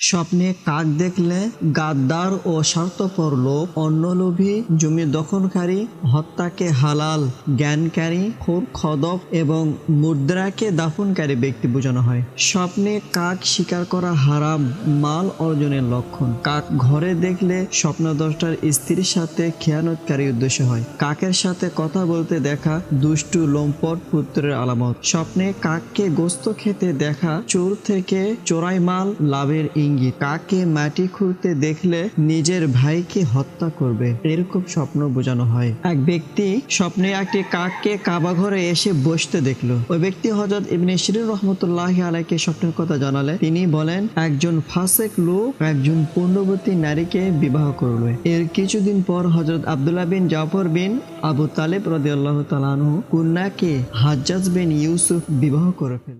স্বপ্নে কাক দেখলে গাদ্দার ও স্বার্থপর লোক অন্যলোভী জমি দখলকারী, হত্যাকে হালাল, জ্ঞানকারী খুর খদক এবং মুদ্রাকে দাফনকারী ব্যক্তি বোঝানো হয়। স্বপ্নে কাক শিকার করা হারাম, মাল অর্জনের লক্ষণ। কাক ঘরে দেখলে স্বপ্নদ্রষ্টার স্ত্রীর সাথে খেয়ানতকারী উদ্দেশ্য হয়। কাকের সাথে কথা বলতে দেখা দুষ্টু, লম্পট পুত্রের আলামত। স্বপ্নে কাককে গোস্ত খেতে দেখা চোর থেকে চোরাই মাল, লাভের ইঙ্গিত কাকে মাটি খুঁড়তে দেখলে নিজের ভাইকে হত্যা করবে? এরকম স্বপ্ন বোঝানো হয়। এক ব্যক্তি স্বপ্নে একটি কাককে কাবা ঘরে এসে বসতে দেখল। ওই ব্যক্তি হজরত ইবনে শিরিন রহমতুল্লাহ আলাইকে স্বপ্নের কথা জানালে। তিনি বলেন, একজন ফাসেক লোক একজন পূর্ণবতী নারীকে বিবাহ করবে। এর কিছুদিন পর হজরত আব্দুল্লাহ বিন জাফর বিন আবু তালেব রদিয়াল্লাহ তালানহু কন্যাকে হাজ্জাজ বিন ইউসুফ বিবাহ করে ফেল